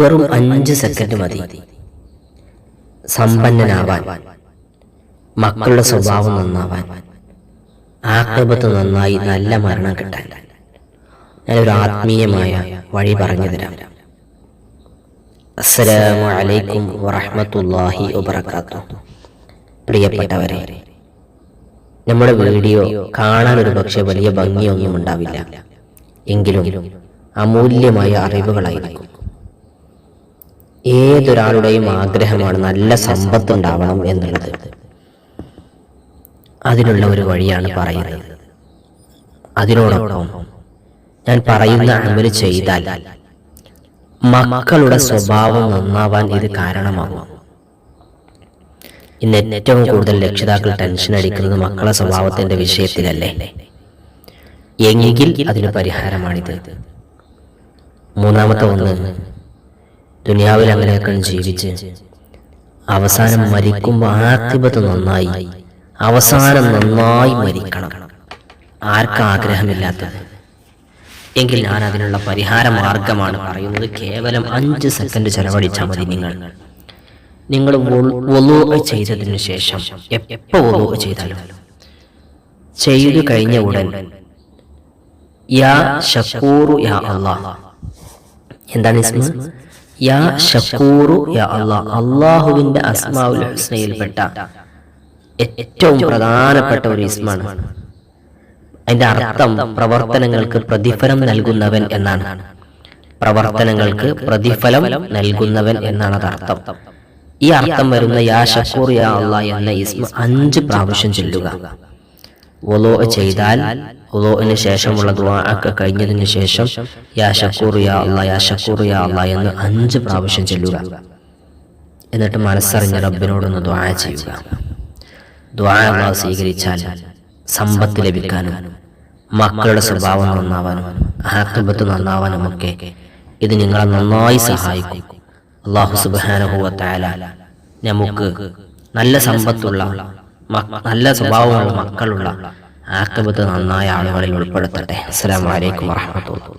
വെറും അഞ്ച് സെക്കൻഡ് മതി. സമ്പന്നനാവാൻ മക്കളുടെ സ്വഭാവം നന്നാവാൻ ആക്രമത്ത് നന്നായി നല്ല മരണം കിട്ടാൻ. ഞാനൊരു ആത്മീയമായ വഴി പറഞ്ഞു തരാം. അസ്സലാമു അലൈക്കും വറഹ്മത്തുള്ളാഹി വബറകാത്തു. പ്രിയപ്പെട്ടവരെ നമ്മുടെ വീഡിയോ കാണാൻ ഒരു പക്ഷെ വലിയ ഭംഗിയൊന്നും ഉണ്ടാവില്ല. എങ്കിലും അമൂല്യമായ അറിവുകളായിരിക്കും. ഏതൊരാളുടെയും ആഗ്രഹമാണ് നല്ല സമ്പത്ത് ഉണ്ടാവണം എന്നുള്ളത്. അതിനുള്ള ഒരു വഴിയാണ് പറയുന്നത്. അതിനോടൊപ്പം ഞാൻ പറയുന്ന അമൽ ചെയ്താൽ മക്കളുടെ സ്വഭാവം നന്നാവാൻ ഇത് കാരണമാകും. ഇന്ന് ഏറ്റവും കൂടുതൽ രക്ഷിതാക്കൾ ടെൻഷൻ അടിക്കുന്നത് മക്കളെ സ്വഭാവത്തിന്റെ വിഷയത്തിലല്ലേ? എങ്കിൽ അതിന് പരിഹാരമാണിത്. മൂന്നാമത്തെ ഒന്ന് ദുനിയാവിൽ അങ്ങനെയൊക്കെ ജീവിച്ച് അവസാനം മരിക്കുമ്പോൾ ആത്തിപത്ത് നന്നായി. അവസാനം നന്നായി മരിക്കണം. ആർക്കും ആഗ്രഹമില്ലാത്തത്? എങ്കിൽ ഞാൻ അതിനുള്ള പരിഹാര മാർഗമാണ് പറയുന്നത്. കേവലം അഞ്ച് സെക്കൻഡ് ചെലവഴിച്ചാൽ മതി നിങ്ങൾ. നിങ്ങൾ വൊലോ ചെയ്തതിനു ശേഷം എപ്പോ വൊലോ ചെയ്താലും. ചെയ്തു കഴിഞ്ഞ ഉടൻ യാ യാ എന്താണ് യാ ഷക്കൂറു യാ അള്ളാഹ് അസ്മാഉൽ ഹുസ്നയിൽപ്പെട്ട ഏറ്റവും പ്രധാനപ്പെട്ട ഒരു ഇസ്മാണ്. അതിന്റെ അർത്ഥം പ്രവർത്തനങ്ങൾക്ക് പ്രതിഫലം നൽകുന്നവൻ എന്നാണ്. പ്രവർത്തനങ്ങൾക്ക് പ്രതിഫലം നൽകുന്നവൻ എന്നാണ് അത് അർത്ഥം ഈ അർത്ഥം വരുന്ന യാ ഷക്കൂർ യാ അള്ളാഹ് എന്ന ഇസ്മ അഞ്ച് പ്രാവശ്യം ചൊല്ലുക. ഒലോ ചെയ്താൽ ഒലോന് ശേഷമുള്ള ദുആ ഒക്കെ കഴിഞ്ഞതിന് ശേഷം യാ ഷക്കൂർ യാ അല്ല യാ ഷക്കൂർ യാ അല്ല എന്ന് അഞ്ച് പ്രാവശ്യം ചൊല്ലുക. എന്നിട്ട് മനസ്സറിഞ്ഞ റബ്ബിനോടൊന്ന് ദുആ ചെയ്യുക. ദ്വാ സ്വീകരിച്ചാൽ സമ്പത്ത് ലഭിക്കാനും മക്കളുടെ സ്വഭാവം നന്നാവാനും ആത്മബത്ത് നന്നാവാനും ഒക്കെ ഇത് നിങ്ങളെ നന്നായി സഹായിക്കും. അള്ളാഹു സുബാനുഭവത്തായാലും നമുക്ക് നല്ല സമ്പത്തുള്ള നല്ല സ്വഭാവമുള്ള മക്കളുള്ള ആക്കബത്ത് നന്നായ ആളുകളിൽ ഉൾപ്പെടുത്തട്ടെ. അസ്സലാമു അലൈക്കും വറഹ്മത്തുള്ളാഹി